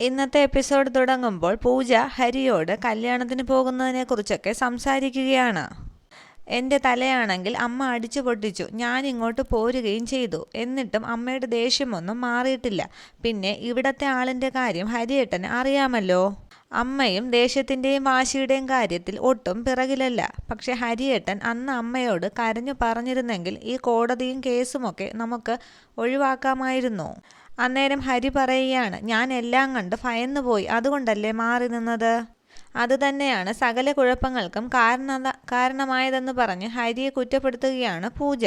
ഇന്നത്തെ എപ്പിസോഡ് തുടങ്ങുമ്പോൾ പൂജ ഹരിയോട് കല്യാണത്തിന് പോകുന്നതിനെക്കുറിച്ചൊക്കെ സംസാരിക്കുകയാണ്. എന്റെ തലയാണെങ്കിൽ അമ്മ അടിച്ചു പൊട്ടിച്ചു. ഞാൻ ഇങ്ങോട്ട് പോരുകയും ചെയ്തു. എന്നിട്ടും അമ്മയുടെ ദേഷ്യമൊന്നും മാറിയിട്ടില്ല. പിന്നെ ഇവിടത്തെ ആളിന്റെ കാര്യം ഹരിയേട്ടന് അറിയാമല്ലോ. അമ്മയും ദേഷ്യത്തിന്റെയും വാശിയുടെയും കാര്യത്തിൽ ഒട്ടും പിറകിലല്ല. പക്ഷെ ഹരിയേട്ടൻ അന്ന് അമ്മയോട് കരഞ്ഞു പറഞ്ഞിരുന്നെങ്കിൽ ഈ കോടതിയും കേസുമൊക്കെ നമുക്ക് ഒഴിവാക്കാമായിരുന്നു. അന്നേരം ഹരി പറയുകയാണ് ഞാൻ എല്ലാം കണ്ട് ഭയന്നു പോയി. അതുകൊണ്ടല്ലേ മാറി നിന്നത്? അതുതന്നെയാണ് സകല കുഴപ്പങ്ങൾക്കും കാരണ കാരണമായതെന്ന് പറഞ്ഞ് ഹരിയെ കുറ്റപ്പെടുത്തുകയാണ് പൂജ.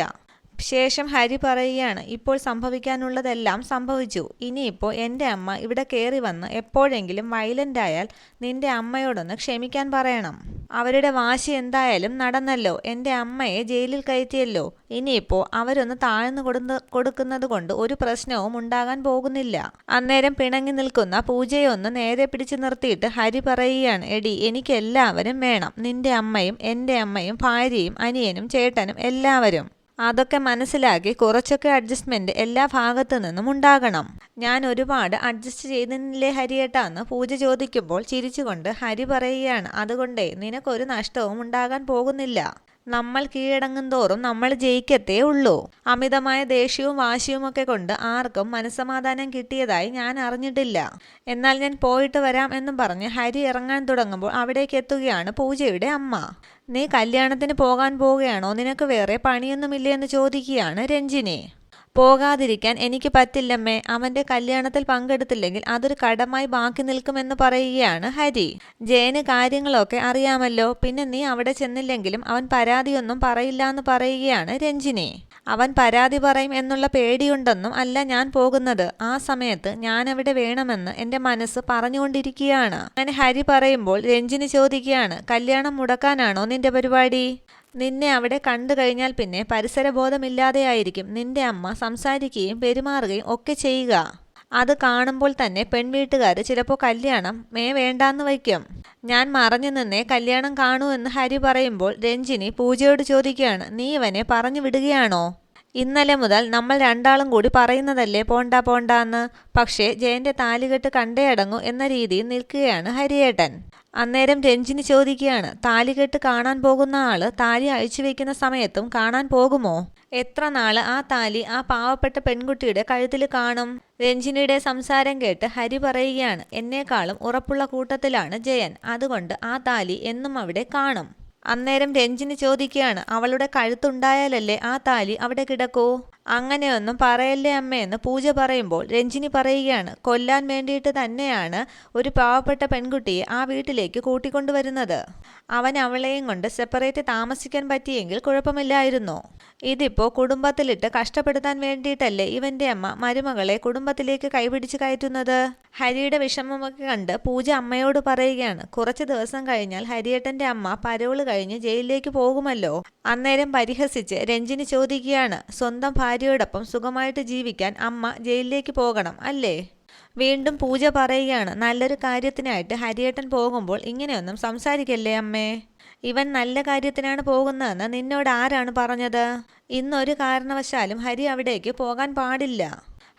ശേഷം ഹരി പറയുകയാണ് ഇപ്പോൾ സംഭവിക്കാനുള്ളതെല്ലാം സംഭവിച്ചു. ഇനിയിപ്പോൾ എന്റെ അമ്മ ഇവിടെ കയറി വന്ന് എപ്പോഴെങ്കിലും വയലന്റ് ആയാൽ നിന്റെ അമ്മയോടൊന്ന് ക്ഷമിക്കാൻ പറയണം. അവരുടെ വാശി എന്തായാലും നടന്നല്ലോ. എന്റെ അമ്മയെ ജയിലിൽ കയറ്റിയല്ലോ. ഇനിയിപ്പോൾ അവരൊന്ന് താഴ്ന്നു കൊടുന്ന കൊടുക്കുന്നത് കൊണ്ട് ഒരു പ്രശ്നവും ഉണ്ടാകാൻ പോകുന്നില്ല. അന്നേരം പിണങ്ങി നിൽക്കുന്ന പൂജയെ ഒന്ന് നേരെ പിടിച്ചു നിർത്തിയിട്ട് ഹരി പറയുകയാണ് എടി എനിക്ക് എല്ലാവരും വേണം. നിന്റെ അമ്മയും എന്റെ അമ്മയും ഭാര്യയും അനിയനും ചേട്ടനും എല്ലാവരും. അതൊക്കെ മനസ്സിലാക്കി കുറച്ചൊക്കെ അഡ്ജസ്റ്റ്മെന്റ് എല്ലാ ഭാഗത്തു നിന്നും ഉണ്ടാകണം. ഞാൻ ഒരുപാട് അഡ്ജസ്റ്റ് ചെയ്തില്ലേ ഹരിയേട്ടാ എന്ന് പൂജ ചോദിക്കുമ്പോൾ ചിരിച്ചുകൊണ്ട് ഹരി പറയുകയാണ് അതുകൊണ്ടേ നിനക്കൊരു നഷ്ടവും ഉണ്ടാകാൻ പോകുന്നില്ല. നമ്മൾ കീഴടങ്ങും തോറും നമ്മൾ ജയിക്കത്തേ ഉള്ളൂ. അമിതമായ ദേഷ്യവും വാശിയുമൊക്കെ കൊണ്ട് ആർക്കും മനസ്സമാധാനം കിട്ടിയതായി ഞാൻ അറിഞ്ഞിട്ടില്ല. എന്നാൽ ഞാൻ പോയിട്ട് വരാം എന്നും പറഞ്ഞ് ഹരി ഇറങ്ങാൻ തുടങ്ങുമ്പോൾ അവിടേക്ക് എത്തുകയാണ് പൂജയുടെ അമ്മ. നീ കല്യാണത്തിന് പോകാൻ പോവുകയാണോ? നിനക്ക് വേറെ പണിയൊന്നുമില്ലേ? എന്ന് ചോദിക്കുകയാണ് രഞ്ജിനി. പോകാതിരിക്കാൻ എനിക്ക് പറ്റില്ലമ്മേ. അവന്റെ കല്യാണത്തിൽ പങ്കെടുത്തില്ലെങ്കിൽ അതൊരു കടമായി ബാക്കി നിൽക്കുമെന്ന് പറയുകയാണ് ഹരി. ജയന് കാര്യങ്ങളൊക്കെ അറിയാമല്ലോ. പിന്നെ നീ അവിടെ ചെന്നില്ലെങ്കിലും അവൻ പരാതിയൊന്നും പറയില്ല എന്ന് പറയുകയാണ് രഞ്ജിനി. അവൻ പരാതി പറയും എന്നുള്ള പേടിയുണ്ടെന്നും അല്ല ഞാൻ പോകുന്നത്. ആ സമയത്ത് ഞാൻ അവിടെ വേണമെന്ന് എന്റെ മനസ്സ് പറഞ്ഞുകൊണ്ടിരിക്കുകയാണ്. അങ്ങനെ ഹരി പറയുമ്പോൾ രഞ്ജിനി ചോദിക്കുകയാണ് കല്യാണം മുടക്കാനാണോ നിന്റെ പരിപാടി? നിന്നെ അവിടെ കണ്ടു കഴിഞ്ഞാൽ പിന്നെ പരിസരബോധമില്ലാതെയായിരിക്കും. നിന്റെ അമ്മ സംസാരിക്കുകയും പെരുമാറുകയും ഒക്കെ ചെയ്യുക. അത് കാണുമ്പോൾ തന്നെ പെൺവീട്ടുകാർ ചിലപ്പോൾ കല്യാണം മേ വേണ്ടാന്ന് വയ്ക്കും. ഞാൻ മറഞ്ഞു നിന്നേ കല്യാണം കാണൂ എന്ന് ഹരി പറയുമ്പോൾ രഞ്ജിനി പൂജയോട് ചോദിക്കുകയാണ് നീ ഇവനെ പറഞ്ഞു വിടുകയാണോ? ഇന്നലെ മുതൽ നമ്മൾ രണ്ടാളും കൂടി പറയുന്നതല്ലേ പോണ്ട പോണ്ട എന്ന് പക്ഷേ ജയന്റെ താലികെട്ട് കണ്ടേ എന്ന രീതിയിൽ നിൽക്കുകയാണ് ഹരിയേട്ടൻ. അന്നേരം രഞ്ജിനി ചോദിക്കുകയാണ് താലികെട്ട് കാണാൻ പോകുന്ന ആൾ താലി അഴിച്ചു വെക്കുന്ന സമയത്തും കാണാൻ പോകുമോ? എത്ര നാൾ ആ താലി ആ പാവപ്പെട്ട പെൺകുട്ടിയുടെ കഴുത്തിൽ കാണും? രഞ്ജിനിയുടെ സംസാരം കേട്ട് ഹരി പറയുകയാണ് എന്നേക്കാളും ഉറപ്പുള്ള കൂട്ടത്തിലാണ് ജയൻ. അതുകൊണ്ട് ആ താലി എന്നും അവിടെ കാണും. അന്നേരം രഞ്ജിനി ചോദിക്കുകയാണ് അവളുടെ കഴുത്തുണ്ടായാലല്ലേ ആ താലി അവിടെ കിടക്കൂ? അങ്ങനെയൊന്നും പറയല്ലേ അമ്മയെന്ന് പൂജ പറയുമ്പോൾ രഞ്ജിനി പറയുകയാണ് കൊല്ലാൻ വേണ്ടിയിട്ട് തന്നെയാണ് ഒരു പാവപ്പെട്ട പെൺകുട്ടിയെ ആ വീട്ടിലേക്ക് കൂട്ടിക്കൊണ്ടുവരുന്നത്. അവൻ അവളെയും കൊണ്ട് സെപ്പറേറ്റ് താമസിക്കാൻ പറ്റിയെങ്കിൽ കുഴപ്പമില്ലായിരുന്നു. ഇതിപ്പോ കുടുംബത്തിലിട്ട് കഷ്ടപ്പെടുത്താൻ വേണ്ടിയിട്ടല്ലേ ഇവന്റെ അമ്മ മരുമകളെ കുടുംബത്തിലേക്ക് കൈപിടിച്ച് കയറ്റുന്നത്? ഹരിയുടെ വിഷമമൊക്കെ കണ്ട് പൂജ അമ്മയോട് പറയുകയാണ് കുറച്ച് ദിവസം കഴിഞ്ഞാൽ ഹരിയേട്ടന്റെ അമ്മ പരോൾ കഴിഞ്ഞ് ജയിലിലേക്ക് പോകുമല്ലോ? അന്നേരം പരിഹസിച്ച് രഞ്ജിനി ചോദിക്കുകയാണ്. സ്വന്തം ഭാര്യയോടൊപ്പം സുഖമായിട്ട് ജീവിക്കാൻ അമ്മ ജയിലിലേക്ക് പോകണം അല്ലേ? വീണ്ടും പൂജ പറയുകയാണ്. നല്ലൊരു കാര്യത്തിനായിട്ട് ഹരിയേട്ടൻ പോകുമ്പോൾ ഇങ്ങനെയൊന്നും സംസാരിക്കല്ലേ അമ്മേ? ഇവൻ നല്ല കാര്യത്തിനാണ് പോകുന്നതെന്ന് നിന്നോട് ആരാണ് പറഞ്ഞത്? ഇന്നൊരു കാരണവശാലും ഹരി അവിടേക്ക് പോകാൻ പാടില്ല.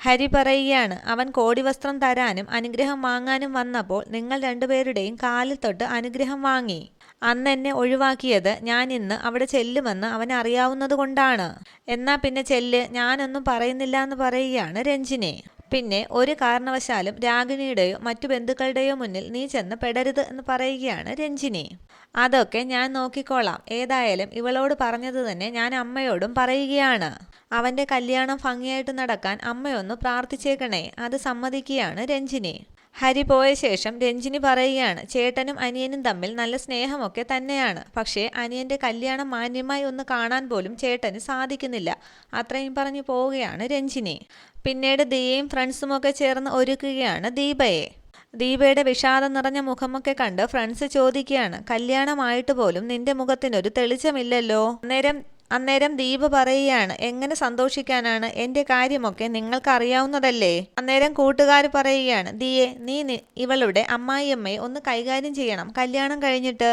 ഹരി പറയുകയാണ് അവൻ കോടി വസ്ത്രം തരാനും അനുഗ്രഹം വാങ്ങാനും വന്നപ്പോൾ നിങ്ങൾ രണ്ടുപേരുടെയും കാലിൽ തൊട്ട് അനുഗ്രഹം വാങ്ങി. അന്ന് എന്നെ ഒഴിവാക്കിയത് ഞാൻ ഇന്ന് അവിടെ ചെല്ലുമെന്ന് അവൻ അറിയാവുന്നത് കൊണ്ടാണ്. എന്നാ പിന്നെ ചെല്ല് ഞാനൊന്നും പറയുന്നില്ല എന്ന് പറയുകയാണ് രഞ്ജിനെ. പിന്നെ ഒരു കാരണവശാലും രാഗിണിയുടെയോ മറ്റു ബന്ധുക്കളുടെയോ മുന്നിൽ നീ ചെന്ന് പെടരുത് എന്ന് പറയുകയാണ് രഞ്ജിനി. അതൊക്കെ ഞാൻ നോക്കിക്കോളാം. ഏതായാലും ഇവളോട് പറഞ്ഞത് തന്നെ ഞാൻ അമ്മയോടും പറയുകയാണ്. അവന്റെ കല്യാണം ഭംഗിയായിട്ട് നടക്കാൻ അമ്മയൊന്ന് പ്രാർത്ഥിച്ചേക്കണേ അത് സമ്മതിക്കുകയാണ് രഞ്ജിനി. ഹരി പോയ ശേഷം രഞ്ജിനി പറയുകയാണ് ചേട്ടനും അനിയനും തമ്മിൽ നല്ല സ്നേഹമൊക്കെ തന്നെയാണ്. പക്ഷേ അനിയന്റെ കല്യാണം മാന്യമായി ഒന്ന് കാണാൻ പോലും ചേട്ടന് സാധിക്കുന്നില്ല. അത്രയും പറഞ്ഞു പോവുകയാണ് രഞ്ജിനി. പിന്നീട് ദിയയും ഫ്രണ്ട്സുമൊക്കെ ചേർന്ന് ഒരുക്കുകയാണ് ദീപയെ. ദീപയുടെ വിഷാദം നിറഞ്ഞ മുഖമൊക്കെ കണ്ട് ഫ്രണ്ട്സ് ചോദിക്കുകയാണ് കല്യാണമായിട്ട് പോലും നിന്റെ മുഖത്തിനൊരു തെളിച്ചമില്ലല്ലോ. അന്നേരം അന്നേരം ദീപ പറയുകയാണ് എങ്ങനെ സന്തോഷിക്കാനാണ്? എന്റെ കാര്യമൊക്കെ നിങ്ങൾക്ക് അറിയാവുന്നതല്ലേ അന്നേരം കൂട്ടുകാർ പറയുകയാണ് ദിയെ നീ ഇവളുടെ അമ്മായിയമ്മയെ ഒന്ന് കൈകാര്യം ചെയ്യണം. കല്യാണം കഴിഞ്ഞിട്ട്?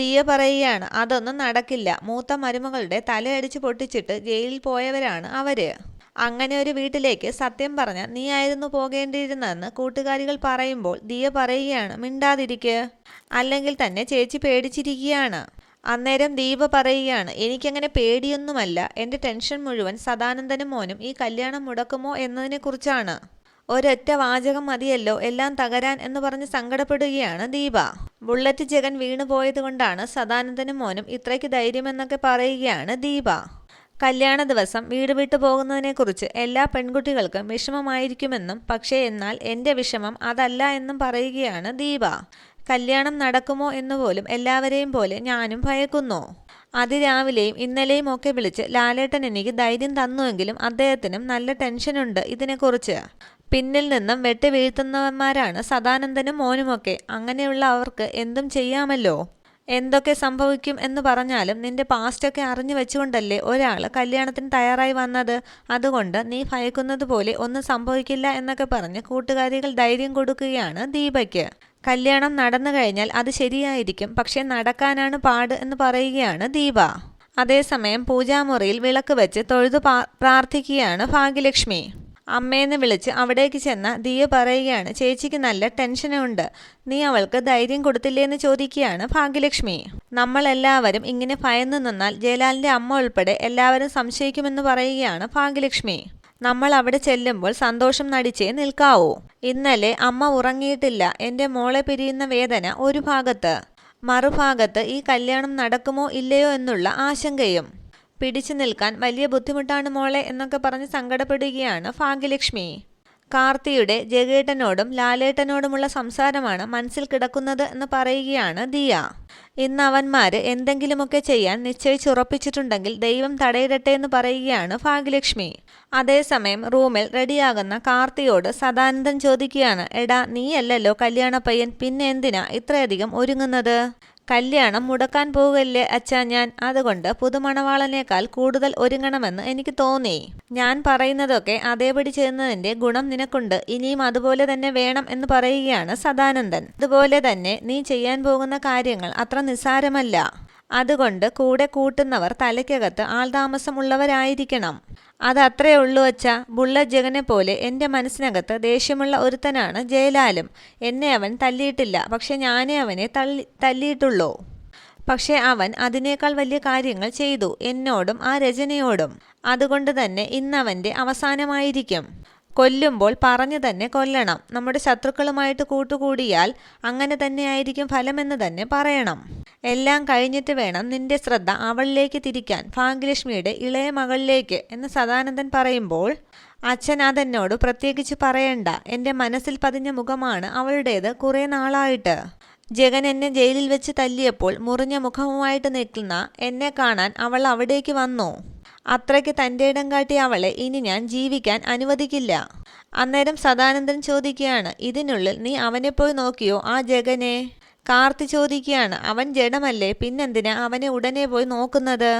ദിയ പറയുകയാണ് അതൊന്നും നടക്കില്ല. മൂത്ത മരുമകളുടെ തലയടിച്ച് പൊട്ടിച്ചിട്ട് ജയിലിൽ പോയവരാണ് അവർ. അങ്ങനെ ഒരു വീട്ടിലേക്ക് സത്യം പറഞ്ഞ നീ ആയിരുന്നു പോകേണ്ടിയിരുന്നതെന്ന് കൂട്ടുകാരികൾ പറയുമ്പോൾ ദിയ പറയുകയാണ് മിണ്ടാതിരിക്കുക അല്ലെങ്കിൽ തന്നെ ചേച്ചി പേടിച്ചിരിക്കുകയാണ്. അന്നേരം ദീപ പറയുകയാണ് എനിക്കങ്ങനെ പേടിയൊന്നുമല്ല. എന്റെ ടെൻഷൻ മുഴുവൻ സദാനന്ദനും മോനും ഈ കല്യാണം മുടക്കുമോ എന്നതിനെക്കുറിച്ചാണ്. ഒരൊറ്റ വാചകം മതിയല്ലോ. എല്ലാം തകരാൻ എന്ന് പറഞ്ഞ് സങ്കടപ്പെടുകയാണ് ദീപ. ബുള്ളറ്റ് ജഗൻ വീണുപോയതുകൊണ്ടാണ് പോയത് കൊണ്ടാണ് സദാനന്ദനും മോനും ഇത്രയ്ക്ക് ധൈര്യമെന്നൊക്കെ പറയുകയാണ് ദീപ. കല്യാണ ദിവസം വീട് വിട്ടു പോകുന്നതിനെക്കുറിച്ച് എല്ലാ പെൺകുട്ടികൾക്കും വിഷമമായിരിക്കുമെന്നും പക്ഷേ എന്നാൽ എന്റെ വിഷമം അതല്ല എന്നും പറയുകയാണ് ദീപ. കല്യാണം നടക്കുമോ എന്നുപോലും എല്ലാവരെയും പോലെ ഞാനും ഭയക്കുന്നു. അതിരാവിലെയും ഇന്നലെയും ഒക്കെ വിളിച്ച് ലാലേട്ടൻ എനിക്ക് ധൈര്യം തന്നുവെങ്കിലും അദ്ദേഹത്തിനും നല്ല ടെൻഷനുണ്ട് ഇതിനെക്കുറിച്ച്. പിന്നിൽ നിന്നും വെട്ടി വീഴ്ത്തുന്നവന്മാരാണ് സദാനന്ദനും മോനുമൊക്കെ. അങ്ങനെയുള്ള അവർക്ക് എന്തും ചെയ്യാമല്ലോ? എന്തൊക്കെ സംഭവിക്കും എന്ന് പറഞ്ഞാലും നിന്റെ പാസ്റ്റൊക്കെ അറിഞ്ഞു വെച്ചുകൊണ്ടല്ലേ ഒരാൾ കല്യാണത്തിന് തയ്യാറായി വന്നത്? അതുകൊണ്ട് നീ ഭയക്കുന്നത് പോലെ ഒന്നും സംഭവിക്കില്ല എന്നൊക്കെ പറഞ്ഞ് കൂട്ടുകാരികൾ ധൈര്യം കൊടുക്കുകയാണ് ദീപയ്ക്ക്. കല്യാണം നടന്നു കഴിഞ്ഞാൽ അത് ശരിയായിരിക്കും. പക്ഷെ നടക്കാനാണ് പാട് എന്ന് പറയുകയാണ് ദീപ. അതേസമയം പൂജാമുറിയിൽ വിളക്ക് വെച്ച് തൊഴുതു പ്രാർത്ഥിക്കുകയാണ് ഭാഗ്യലക്ഷ്മി. അമ്മയെന്ന് വിളിച്ച് അവിടേക്ക് ചെന്ന ദിയ പറയുകയാണ് ചേച്ചിക്ക് നല്ല ടെൻഷനുണ്ട്. നീ അവൾക്ക് ധൈര്യം കൊടുത്തില്ലേന്ന് ചോദിക്കുകയാണ് ഭാഗ്യലക്ഷ്മി. നമ്മളെല്ലാവരും ഇങ്ങനെ ഭയന്നു നിന്നാൽ ജയലാലിന്റെ അമ്മ ഉൾപ്പെടെ എല്ലാവരും സംശയിക്കുമെന്ന് പറയുകയാണ് ഭാഗ്യലക്ഷ്മി. നമ്മൾ അവിടെ ചെല്ലുമ്പോൾ സന്തോഷം നടിച്ചേ നിൽക്കാവൂ. ഇന്നലെ അമ്മ ഉറങ്ങിയിട്ടില്ല. എന്റെ മോളെ പിരിയുന്ന വേദന ഒരു ഭാഗത്ത്. മറുഭാഗത്ത് ഈ കല്യാണം നടക്കുമോ ഇല്ലയോ എന്നുള്ള ആശങ്കയും. പിടിച്ചു നിൽക്കാൻ വലിയ ബുദ്ധിമുട്ടാണ് മോളെ എന്നൊക്കെ പറഞ്ഞ് സങ്കടപ്പെടുകയാണ് ഭാഗ്യലക്ഷ്മി. കാർത്തിയുടെ ജഗേട്ടനോടും ലാലേട്ടനോടുമുള്ള സംസാരമാണ് മനസ്സിൽ കിടക്കുന്നത് എന്ന് പറയുകയാണ് ദിയ. ഇന്ന് അവന്മാര് എന്തെങ്കിലുമൊക്കെ ചെയ്യാൻ നിശ്ചയിച്ചുറപ്പിച്ചിട്ടുണ്ടെങ്കിൽ ദൈവം തടയിടട്ടെ എന്ന് പറയുകയാണ് ഭാഗ്യലക്ഷ്മി. അതേസമയം റൂമിൽ റെഡിയാകുന്ന കാർത്തിയോട് സദാനന്ദൻ ചോദിക്കുകയാണ് എടാ നീയല്ലല്ലോ കല്യാണ പയ്യൻ പിന്നെ എന്തിനാ ഇത്രയധികം ഒരുങ്ങുന്നത്? കല്യാണം മുടക്കാൻ പോകല്ലേ അച്ഛാ ഞാൻ. അതുകൊണ്ട് പുതുമണവാളനേക്കാൾ കൂടുതൽ ഒരുങ്ങണമെന്ന് എനിക്ക് തോന്നി. ഞാൻ പറയുന്നതൊക്കെ അതേപടി ചെയ്യുന്നതിന്റെ ഗുണം നിനക്കുണ്ട്. ഇനിയും അതുപോലെ തന്നെ വേണം എന്ന് പറയുകയാണ് സദാനന്ദൻ. അതുപോലെ തന്നെ നീ ചെയ്യാൻ പോകുന്ന കാര്യങ്ങൾ അത്ര നിസ്സാരമല്ല. അതുകൊണ്ട് കൂടെ കൂട്ടുന്നവർ തലയ്ക്കകത്ത് ആൾതാമസമുള്ളവരായിരിക്കണം. അത് അത്രേ ഉള്ളൂ അച്ഛ. ബുള്ളറ്റ് ജഗനെ പോലെ എന്റെ മനസ്സിനകത്ത് ദേഷ്യമുള്ള ഒരുത്തനാണ് ജയലാലും. എന്നെ അവൻ തല്ലിയിട്ടില്ല. പക്ഷെ ഞാനേ അവനെ തള്ളി തല്ലിയിട്ടുള്ളൂ. പക്ഷേ അവൻ അതിനേക്കാൾ വലിയ കാര്യങ്ങൾ ചെയ്തു എന്നോടും ആ രചനയോടും. അതുകൊണ്ട് തന്നെ ഇന്നവന്റെ അവസാനമായിരിക്കും. കൊല്ലുമ്പോൾ പറഞ്ഞു തന്നെ കൊല്ലണം. നമ്മുടെ ശത്രുക്കളുമായിട്ട് കൂട്ടുകൂടിയാൽ അങ്ങനെ തന്നെയായിരിക്കും ഫലമെന്ന് തന്നെ പറയണം. എല്ലാം കഴിഞ്ഞിട്ട് വേണം നിന്റെ ശ്രദ്ധ അവളിലേക്ക് തിരിക്കാൻ. ഭാഗ്യലക്ഷ്മിയുടെ ഇളയ മകളിലേക്ക് എന്ന് സദാനന്ദൻ പറയുമ്പോൾ അച്ഛൻ അതെന്നോട് പ്രത്യേകിച്ച് പറയണ്ട. എന്റെ മനസ്സിൽ പതിഞ്ഞ മുഖമാണ് അവളുടേത് കുറേ നാളായിട്ട്. ജഗൻ എന്നെ ജയിലിൽ വെച്ച് തല്ലിയപ്പോൾ മുറിഞ്ഞ മുഖവുമായിട്ട് നിൽക്കുന്ന എന്നെ കാണാൻ അവൾ അവിടേക്ക് വന്നു. അത്രയ്ക്ക് തന്റെ ഇടം കാട്ടിയ അവളെ ഇനി ഞാൻ ജീവിക്കാൻ അനുവദിക്കില്ല. അന്നേരം സദാനന്ദൻ ചോദിക്കുകയാണ് ഇതിനുള്ളിൽ നീ അവനെ പോയി നോക്കിയോ ആ ജഗനെ? കാർത്തി ചോദിക്കുകയാണ് അവൻ ജഡമല്ലേ? പിന്നെന്തിനാ അവനെ ഉടനെ പോയി നോക്കുന്നത്?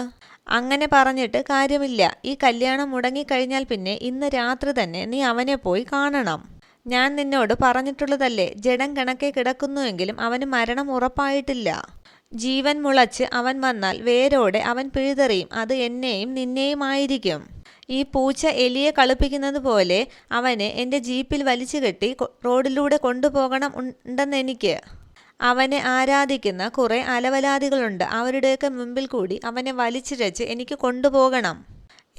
അങ്ങനെ പറഞ്ഞിട്ട് കാര്യമില്ല. ഈ കല്യാണം മുടങ്ങിക്കഴിഞ്ഞാൽ പിന്നെ ഇന്ന് രാത്രി തന്നെ നീ അവനെ പോയി കാണണം. ഞാൻ നിന്നോട് പറഞ്ഞിട്ടുള്ളതല്ലേ ജഡം കണക്കെ കിടക്കുന്നുവെങ്കിലും അവന് മരണം ഉറപ്പായിട്ടില്ല. ജീവൻ മുളച്ച് അവൻ വന്നാൽ വേരോടെ അവൻ പിഴുതെറിയും അത് എന്നെയും നിന്നെയുമായിരിക്കും ഈ പൂച്ച എലിയെ കളിപ്പിക്കുന്നത് പോലെ അവനെ എന്റെ ജീപ്പിൽ വലിച്ചു കെട്ടി റോഡിലൂടെ കൊണ്ടുപോകണം ഉണ്ടെന്നെനിക്ക്. അവനെ ആരാധിക്കുന്ന കുറേ അലവലാദികളുണ്ട്. അവരുടെയൊക്കെ മുമ്പിൽ കൂടി അവനെ വലിച്ചിഴച്ച് എനിക്ക് കൊണ്ടുപോകണം.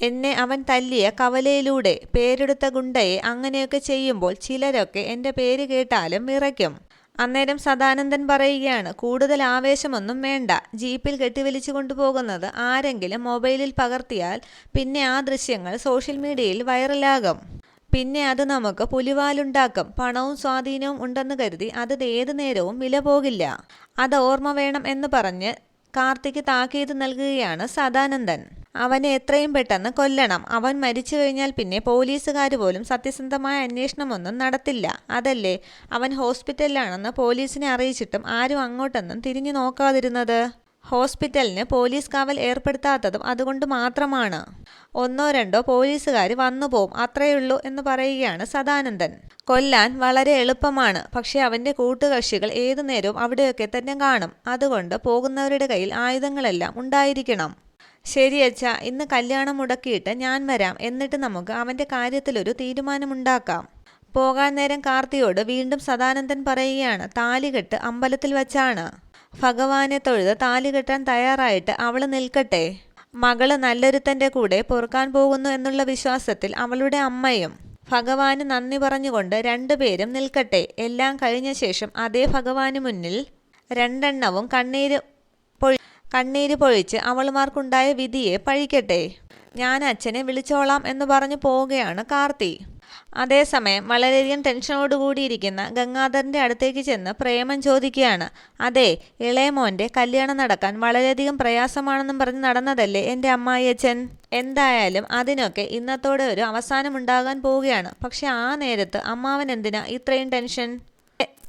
എന്നെ അവൻ തല്ലിയ കവലയിലൂടെ പേരെടുത്ത ഗുണ്ടയെ അങ്ങനെയൊക്കെ ചെയ്യുമ്പോൾ ചിലരൊക്കെ എന്റെ പേര് കേട്ടാലും വിറയ്ക്കും. അന്നേരം സദാനന്ദൻ പറയുകയാണ് കൂടുതൽ ആവേശമൊന്നും വേണ്ട. ജീപ്പിൽ കെട്ടിവലിച്ചു കൊണ്ടുപോകുന്നത് ആരെങ്കിലും മൊബൈലിൽ പകർത്തിയാൽ പിന്നെ ആ ദൃശ്യങ്ങൾ സോഷ്യൽ മീഡിയയിൽ വൈറലാകും. പിന്നെ അത് നമുക്ക് പുലിവാലുണ്ടാക്കും. പണവും സ്വാധീനവും ഉണ്ടെന്ന് കരുതി അത് ഏത് നേരവും വില പോകില്ല. അത് ഓർമ്മ വേണം എന്ന് പറഞ്ഞ് കാർത്തിക്ക് താക്കീത് നൽകുകയാണ് സദാനന്ദൻ. അവനെ എത്രയും പെട്ടെന്ന് കൊല്ലണം. അവൻ മരിച്ചു കഴിഞ്ഞാൽ പിന്നെ പോലീസുകാർ പോലും സത്യസന്ധമായ അന്വേഷണമൊന്നും നടത്തില്ല. അതല്ലേ? അവൻ ഹോസ്പിറ്റലിലാണെന്ന് പോലീസിനെ അറിയിച്ചിട്ടും ആരും അങ്ങോട്ടൊന്നും തിരിഞ്ഞു നോക്കാതിരുന്നത്? ഹോസ്പിറ്റലിന് പോലീസ് കാവൽ ഏർപ്പെടുത്താത്തതും അതുകൊണ്ട് മാത്രമാണ്. ഒന്നോ രണ്ടോ പോലീസുകാർ വന്നു പോവും അത്രയുള്ളൂ എന്ന് പറയുകയാണ് സദാനന്ദൻ. കൊല്ലാൻ വളരെ എളുപ്പമാണ് പക്ഷേ അവന്റെ കൂട്ടുകക്ഷികൾ ഏതു നേരവും അവിടെയൊക്കെ തന്നെ കാണും. അതുകൊണ്ട് പോകുന്നവരുടെ കയ്യിൽ ആയുധങ്ങളെല്ലാം ഉണ്ടായിരിക്കണം. ശരി അച്ഛാ ഇന്ന് കല്യാണം മുടക്കിയിട്ട് ഞാൻ വരാം എന്നിട്ട് നമുക്ക് അവന്റെ കാര്യത്തിലൊരു തീരുമാനമുണ്ടാക്കാം. പോകാൻ നേരം കാർത്തിയോട് വീണ്ടും സദാനന്ദൻ പറയുകയാണ് താലികെട്ട് അമ്പലത്തിൽ വച്ചാണ്. ഭഗവാനെ തൊഴുത് താലി കെട്ടാൻ തയ്യാറായിട്ട് അവൾ നിൽക്കട്ടെ. മകൾ നല്ലൊരുത്തന്റെ കൂടെ പൊറുക്കാൻ പോകുന്നു എന്നുള്ള വിശ്വാസത്തിൽ അവളുടെ അമ്മയും ഭഗവാന് നന്ദി പറഞ്ഞുകൊണ്ട് രണ്ടുപേരും നിൽക്കട്ടെ. എല്ലാം കഴിഞ്ഞ ശേഷം അതേ ഭഗവാന് മുന്നിൽ രണ്ടെണ്ണവും കണ്ണീര് പൊഴി കണ്ണീര് പൊഴിച്ച് അവളുമാർക്കുണ്ടായ വിധിയെ പഴിക്കട്ടെ. ഞാൻ അച്ഛനെ വിളിച്ചോളാം എന്ന് പറഞ്ഞു പോവുകയാണ് കാർത്തി. അതേസമയം വളരെയധികം ടെൻഷനോടുകൂടിയിരിക്കുന്ന ഗംഗാധരന്റെ അടുത്തേക്ക് ചെന്ന് പ്രേമൻ ചോദിക്കുകയാണ്. അതെ ഇളയമോന്റെ കല്യാണം നടക്കാൻ വളരെയധികം പ്രയാസമാണെന്നും പറഞ്ഞ് നടന്നതല്ലേ എന്റെ അമ്മായിയച്ഛൻ? എന്തായാലും അതിനൊക്കെ ഇന്നത്തോടെ ഒരു അവസാനമുണ്ടാകാൻ പോവുകയാണ്. പക്ഷെ ആ നേരത്ത് അമ്മാവൻ എന്തിനാ ഇത്രയും ടെൻഷൻ?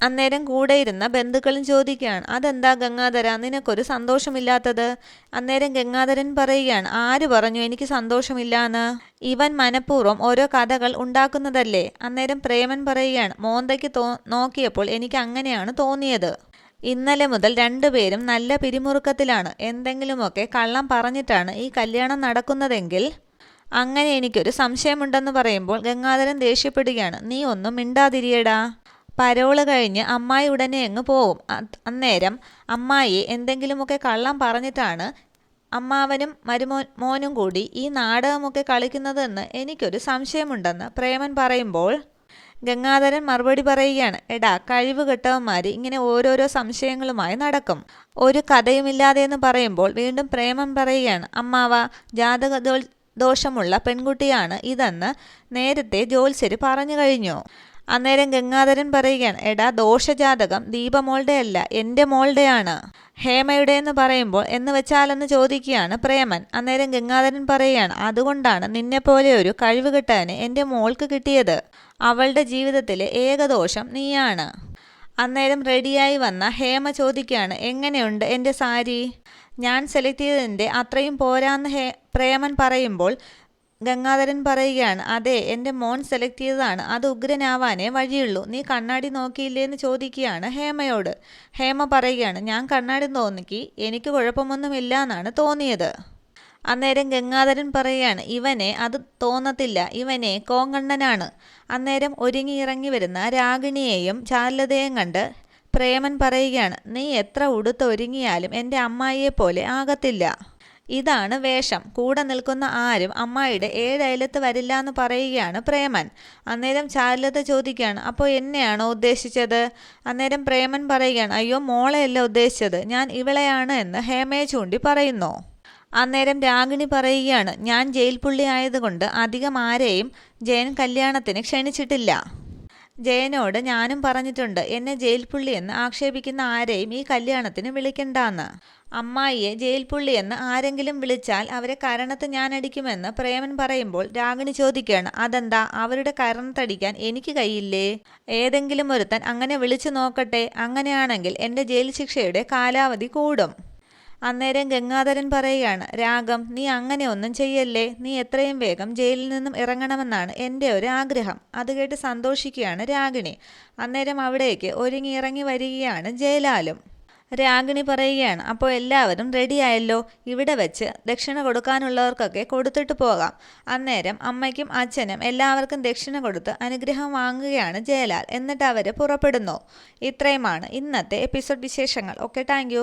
അന്നേരം കൂടെ ഇരുന്ന ബന്ധുക്കളും ചോദിക്കുകയാണ് അതെന്താ ഗംഗാധര നിനക്കൊരു സന്തോഷമില്ലാത്തത്? അന്നേരം ഗംഗാധരൻ പറയുകയാണ് ആര് പറഞ്ഞു എനിക്ക് സന്തോഷമില്ലാന്ന്? ഇവൻ മനഃപൂർവം ഓരോ കഥകൾ ഉണ്ടാക്കുന്നതല്ലേ? അന്നേരം പ്രേമൻ പറയുകയാണ് മോന്തയ്ക്ക് തോ നോക്കിയപ്പോൾ എനിക്ക് അങ്ങനെയാണ് തോന്നിയത്. ഇന്നലെ മുതൽ രണ്ടുപേരും നല്ല പിരിമുറുക്കത്തിലാണ്. എന്തെങ്കിലുമൊക്കെ കള്ളം പറഞ്ഞിട്ടാണ് ഈ കല്യാണം നടക്കുന്നതെങ്കിൽ അങ്ങനെ എനിക്കൊരു സംശയമുണ്ടെന്ന് പറയുമ്പോൾ ഗംഗാധരൻ ദേഷ്യപ്പെടുകയാണ് നീ ഒന്നും മിണ്ടാതിരിയടാ. പരോൾ കഴിഞ്ഞ് അമ്മായി ഉടനെ അങ്ങ് പോവും. അന്നേരം അമ്മായി എന്തെങ്കിലുമൊക്കെ കള്ളം പറഞ്ഞിട്ടാണ് അമ്മാവനും മരുമോ മോനും കൂടി ഈ നാടകമൊക്കെ കളിക്കുന്നതെന്ന് എനിക്കൊരു സംശയമുണ്ടെന്ന് പ്രേമൻ പറയുമ്പോൾ ഗംഗാധരൻ മറുപടി പറയുകയാണ് എടാ കഴിവ് കെട്ടവന്മാർ ഇങ്ങനെ ഓരോരോ സംശയങ്ങളുമായി നടക്കും. ഒരു കഥയുമില്ലാതെ എന്ന് പറയുമ്പോൾ വീണ്ടും പ്രേമം പറയുകയാണ് അമ്മാവ ജാതക ദോഷമുള്ള പെൺകുട്ടിയാണ് ഇതെന്ന് നേരത്തെ ജോത്സ്യര് പറഞ്ഞു കഴിഞ്ഞു. അന്നേരം ഗംഗാധരൻ പറയുകയാണ് എടാ ദോഷജാതകം ദീപമോളുടെ അല്ല എന്റെ മോളുടെയാണ്. ഹേമയുടെ എന്ന് പറയുമ്പോൾ എന്ന് വെച്ചാലെന്ന് ചോദിക്കുകയാണ് പ്രേമൻ. അന്നേരം ഗംഗാധരൻ പറയുകയാണ് അതുകൊണ്ടാണ് നിന്നെപ്പോലെ ഒരു കഴിവ് കിട്ടാന് എന്റെ മോൾക്ക് കിട്ടിയത്. അവളുടെ ജീവിതത്തിലെ ഏകദോഷം നീയാണ്. അന്നേരം റെഡിയായി വന്ന ഹേമ ചോദിക്കുകയാണ് എങ്ങനെയുണ്ട് എന്റെ സാരി? ഞാൻ സെലക്ട് ചെയ്തതിന്റെ അത്രയും പോരാന്ന് ഹേ പ്രേമൻ പറയുമ്പോൾ ഗംഗാധരൻ പറയുകയാണ് അതെ എന്റെ മോൻ സെലക്ട് ചെയ്തതാണ്. അത് ഉഗ്രനാവാനേ വഴിയുള്ളൂ. നീ കണ്ണാടി നോക്കിയില്ലേ എന്ന് ചോദിക്കുകയാണ് ഹേമയോട്. ഹേമ പറയുകയാണ് ഞാൻ കണ്ണാടി നോക്കി. എനിക്ക് കുഴപ്പമൊന്നുമില്ല എന്നാണ് തോന്നിയത്. അന്നേരം ഗംഗാധരൻ പറയുകയാണ് ഇവനെ അത് തോന്നത്തില്ല. ഇവനെ കോങ്കണ്ണനാണ്. അന്നേരം ഒരുങ്ങി ഇറങ്ങി വരുന്ന രാഗിണിയെയും ചാരുലതയും കണ്ട് പ്രേമൻ പറയുകയാണ് നീ എത്ര ഉടുത്ത് ഒരുങ്ങിയാലും എന്റെ അമ്മായിയെ പോലെ ആകത്തില്ല. ഇതാണ് വേഷം. കൂടെ നിൽക്കുന്ന ആരും അമ്മായിയുടെ ഏഴയലത്ത് വരില്ല എന്ന് പറയുകയാണ് പ്രേമൻ. അന്നേരം ചാരുലത ചോദിക്കുകയാണ് അപ്പോൾ എന്നെയാണോ ഉദ്ദേശിച്ചത്? അന്നേരം പ്രേമൻ പറയുകയാണ് അയ്യോ മോളെയല്ല ഉദ്ദേശിച്ചത്. ഞാൻ ഇവളെയാണ് എന്ന് ഹേമയെ ചൂണ്ടി പറയുന്നു. അന്നേരം രാഗിണി പറയുകയാണ് ഞാൻ ജയിൽ പുള്ളി ആയതുകൊണ്ട് അധികം ആരെയും ജയൻ കല്യാണത്തിന് ക്ഷണിച്ചിട്ടില്ല. ജയനോട് ഞാനും പറഞ്ഞിട്ടുണ്ട് എന്നെ ജയിൽ എന്ന് ആക്ഷേപിക്കുന്ന ആരെയും ഈ കല്യാണത്തിന് വിളിക്കണ്ടെന്ന്. അമ്മായിയെ ജയിൽ എന്ന് ആരെങ്കിലും വിളിച്ചാൽ അവരെ കരണത്ത് ഞാൻ അടിക്കുമെന്ന് പ്രേമൻ പറയുമ്പോൾ രാഗിണി ചോദിക്കുകയാണ് അതെന്താ? അവരുടെ കരണത്തടിക്കാൻ എനിക്ക് കയ്യില്ലേ? ഏതെങ്കിലും ഒരുത്തൻ അങ്ങനെ വിളിച്ചു നോക്കട്ടെ. അങ്ങനെയാണെങ്കിൽ എന്റെ ജയിൽ ശിക്ഷയുടെ കാലാവധി കൂടും. അന്നേരം ഗംഗാധരൻ പറയുകയാണ് രാഗം നീ അങ്ങനെ ഒന്നും ചെയ്യല്ലേ? നീ എത്രയും വേഗം ജയിലിൽ നിന്നും ഇറങ്ങണമെന്നാണ് എന്റെ ഒരു ആഗ്രഹം. അത് കേട്ട് സന്തോഷിക്കുകയാണ് രാഗിണി. അന്നേരം അവിടേക്ക് ഒരുങ്ങി ഇറങ്ങി വരികയാണ് ജയലാലും. രാഗിണി പറയുകയാണ് അപ്പോൾ എല്ലാവരും റെഡിയായല്ലോ ഇവിടെ വെച്ച് ദക്ഷിണ കൊടുക്കാനുള്ളവർക്കൊക്കെ കൊടുത്തിട്ട് പോകാം. അന്നേരം അമ്മയ്ക്കും അച്ഛനും എല്ലാവർക്കും ദക്ഷിണ കൊടുത്ത് അനുഗ്രഹം വാങ്ങുകയാണ് ജയലാൽ. എന്നിട്ട് അവർ പുറപ്പെടുന്നു. ഇത്രയുമാണ് ഇന്നത്തെ എപ്പിസോഡ് വിശേഷങ്ങൾ. Okay thank